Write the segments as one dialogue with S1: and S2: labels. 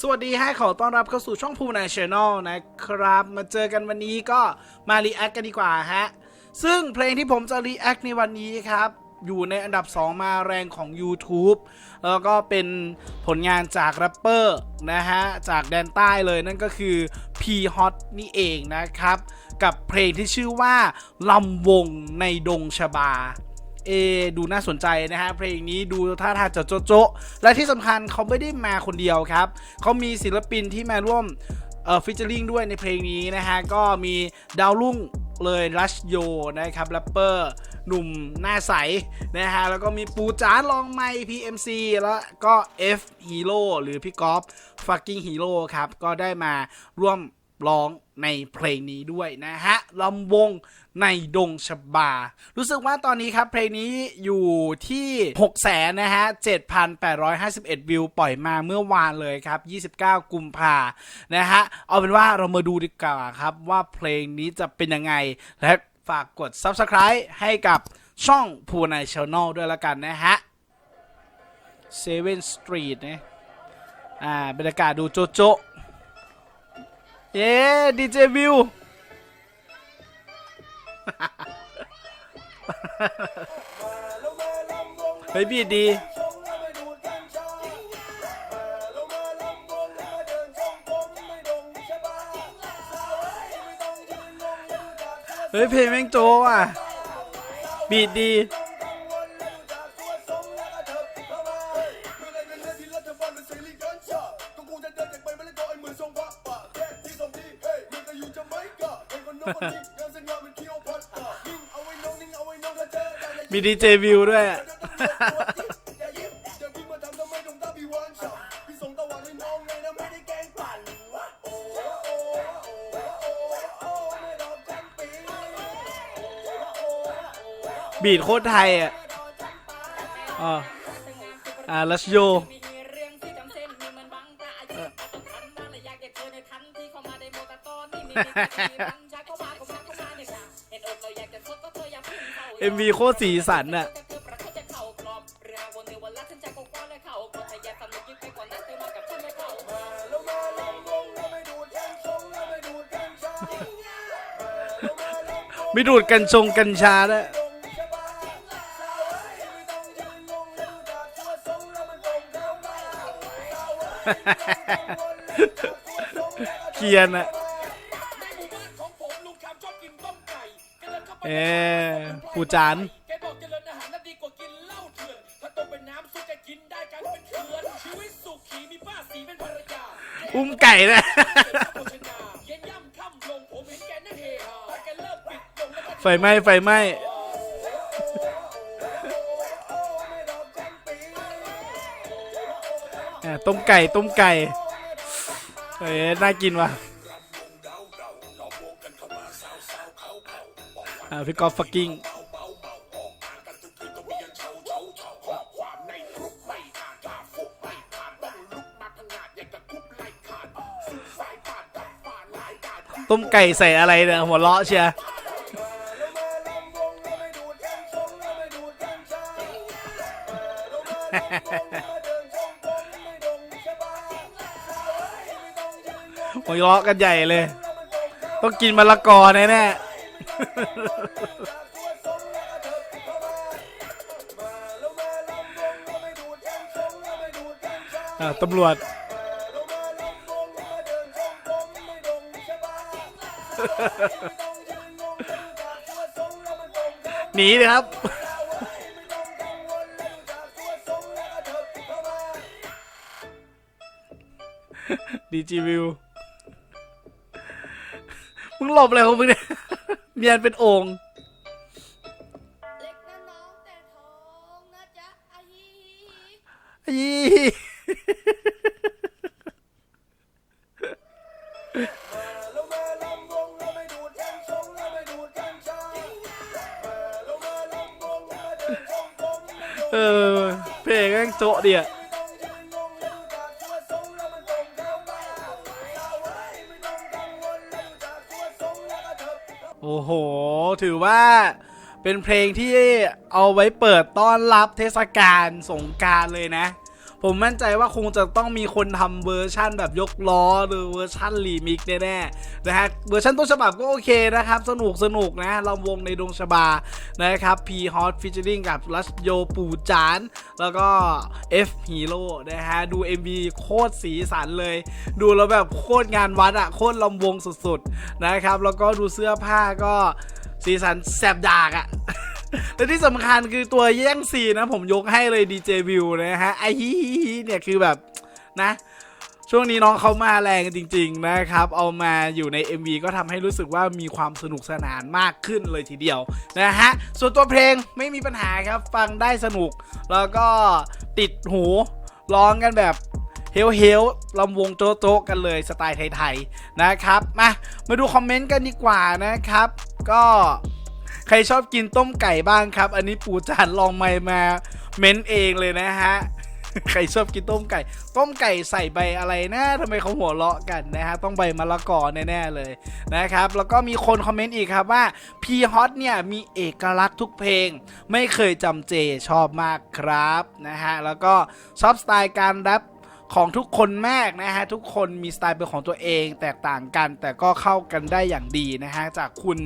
S1: สวัสดีฮะขอต้อนรับเข้าสู่ช่องภูนาชแนลนะครับ มาเจอกันวันนี้ก็มารีแอคกันดีกว่าฮะ ซึ่งเพลงที่ผมจะรีแอคในวันนี้ครับ อยู่ในอันดับ 2 มาแรงของ YouTube แล้วก็เป็นผลงานจากแรปเปอร์นะฮะ จากแดนใต้เลยนั่นก็คือ P Hot นี่เองนะครับ กับเพลงที่ชื่อว่าลำวงในดงชบา เอดูน่าสนใจนะฮะเพลงนี้ดูท่าทางจะโจ๊ะโจ๊ะและที่สำคัญเขาไม่ได้มาคนเดียวครับเขามีศิลปินที่มาร่วมเอ่อฟิชเชอริงด้วยในเพลงนี้นะฮะก็มีดาวรุ่งเลยรัชโยนะครับแรปเปอร์หนุ่มหน้าใสนะฮะแล้วก็มีปูจานลองไมค์ PMC แล้วก็ F Hero หรือพี่กอล์ฟ fucking hero ครับ ก็ได้มาร่วม ร้องในเพลงนี้ด้วยนะฮะลำวงในดงชบา รู้สึกว่าตอนนี้ครับเพลงนี้อยู่ที่6แสนนะฮะ 7,851 วิวปล่อยมาเมื่อวานเลยครับ 29 กุมภานะฮะ เอาเป็นว่าเรามาดูดีกว่าครับว่าเพลงนี้จะเป็นยังไง และฝากกด Subscribe ให้กับช่องภูนายช n แนลด้วยละกันนะฮะ Seven Street นะอ่าบรรยากาศดูโจโจะ เย้ดีเจวิวเฮ้ยบีดดีเฮ้ยเพลงแม่งโจอะ บีดดี มีดีเจวิวด้วยอะบีดโคตรไทยอะอ๋ออ่าลัชโย
S2: มีเรื่องที่จำเส้นมีมันบังตาอายุต้องทันนั่นแหละอยากจะเจอในทันที่เข้ามาในโมกาตอนนี่มีมีมันชักเข้ามา เอ็
S1: มวีโคตรสีสันอะ
S2: จะเธอประเขาจะเข่ากรอบเรือวนเรือวันละฉันจะกว้างและเข่ากดทะไม่
S1: ดูดกัญชงกัญชาด้วยเคียนอะ
S3: เดินเข้าไป
S1: เอ๊ะปูจาน
S3: แกบอกเจริญอาหารน่ะดีกว่ากินเหล้าเถื่อนถ้าต้มเป็นน้ำซุปแกกินได้กันเป็นเถื่อนชีวิตสุขีมีป้าสีเป็นภรรยา
S1: อุ้มไก่นะ
S3: โภชนาเย็นย่ำค่ำลงผมเห็นแกนั่งเฮฮาแกเริ่มปิดลงแล้วก็
S1: ไฟไหม้ไฟไหม้อะต้มไก่ต้มไก่เอ้ยน่ากินว่ะ อ่าพี่กอล์ฟฟักกิ้งต้มไก่ใส่อะไรเนี่ยหัวเราะเชียหัวเราะกันใหญ่เลย ต้องกินมะละกอแน่แน่ๆ อะตำรวจ หนีเลยครับดีจีวิว มึงหลบอะไรของมึงเนี่ย เนียนเป็นโอ่ง
S2: เล็กนะน้องแต่ทองนะจ๊ะอาฮี
S1: อีเออเพลงแม่งโจ๊ะเดีย ถือว่าเป็นเพลงที่เอาไว้เปิดต้อนรับเทศกาลสงการเลยนะ ผมมั่นใจว่าคงจะต้องมีคนทำเวอร์ชั่นแบบยกล้อหรือเวอร์ชั่นรีมิกแน่ๆนะฮะเวอร์ชันต้นฉบับก็โอเคนะครับ สนุกสนุกนะลำวงในดวงชบานะครับ P Hot featuring กับรัชโยปู่จาน แล้วก็ F Hero นะฮะดู MV โคตรสีสันเลย ดูแล้วแบบโคตรงานวัดอะโคตรลำวงสุดๆนะครับ แล้วก็ดูเสื้อผ้าก็ สีสันแสบดากอะและที่สำคัญคือตัวแย่งซีนะ ผมยกให้เลย DJ View นะฮะไอฮิฮิฮิเนี่ยคือแบบนะ ช่วงนี้น้องเขามาแรงจริง ๆ นะครับ เอามาอยู่ใน MV ก็ทำให้รู้สึกว่ามีความสนุกสนานมากขึ้นเลยทีเดียวนะฮะ ส่วนตัวเพลงไม่มีปัญหาครับ ฟังได้สนุก แล้วก็ติดหูร้องกันแบบ เฮลเฮลลำวงโจ๊ะโจ๊ะกันเลยสไตล์ไทยๆนะครับมามาดูคอมเมนต์กันดีกว่านะครับ ก็ใครชอบกินต้มไก่บ้างครับ อันนี้ปู่จานลองไมค์มาเม้นเองเลยนะฮะใครชอบกินต้มไก่ ต้มไก่ใส่ใบอะไรนะทำไมเขาหัวเราะกันนะฮะ ต้องใบมะละกอแน่ๆเลยนะครับ แล้วก็มีคนคอมเมนต์อีกครับว่า P Hot เนี่ยมีเอกลักษณ์ทุกเพลง ไม่เคยจำเจชอบมากครับนะฮะ แล้วก็ชอบสไตล์การแรป ของทุกคนมากนะฮะ ทุกคนมีสไตล์เป็นของตัวเองแตกต่างกัน แต่ก็เข้ากันได้อย่างดีนะฮะ จากคุณ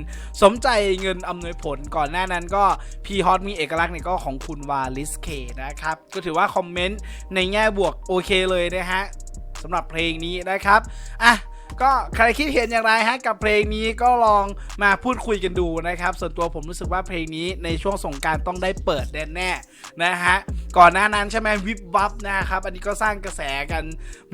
S1: สมใจเงินอำนวยผลก่อนหน้านั้นก็พีฮอตมีเอกลักษณ์เนี่ยก็ของคุณวาลิสเคนะครับ ก็ถือว่าคอมเมนต์ในแง่บวกโอเคเลยนะฮะสำหรับเพลงนี้นะครับ อะ ก็ใครคิดเห็นอย่างไรฮะกับเพลงนี้ก็ลองมาพูดคุยกันดูนะครับ ส่วนตัวผมรู้สึกว่าเพลงนี้ในช่วงสงการต้องได้เปิดแน่ๆนะฮะก่อนหน้านั้นใช่ไหมวิบวับนะครับ อันนี้ก็สร้างกระแสกัน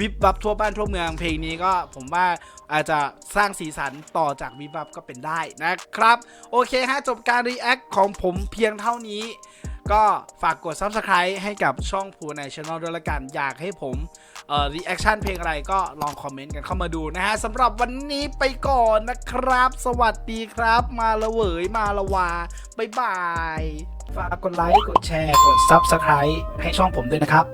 S1: วิบวับทั่วบ้านทั่วเมืองเพลงนี้ก็ผมว่าอาจจะสร้างสีสันต่อจากวิบวับก็เป็นได้นะครับ โอเคฮะจบการรีแอคของผมเพียงเท่านี้ ก็ฝากกด Subscribe ให้กับช่องภูในช anel ด้วยละกัน อยากให้ผมเอ่อรีแอคชั่นเพลงอะไรก็ลองคอมเมนต์กันเข้ามาดูนะฮะสำหรับวันนี้ไปก่อนนะครับ สวัสดีครับ มาละเหวยมาละวาบ๊ายบาย ฝากกดไลค์ กดแชร์ กด Subscribe ให้ช่องผมด้วยนะครับ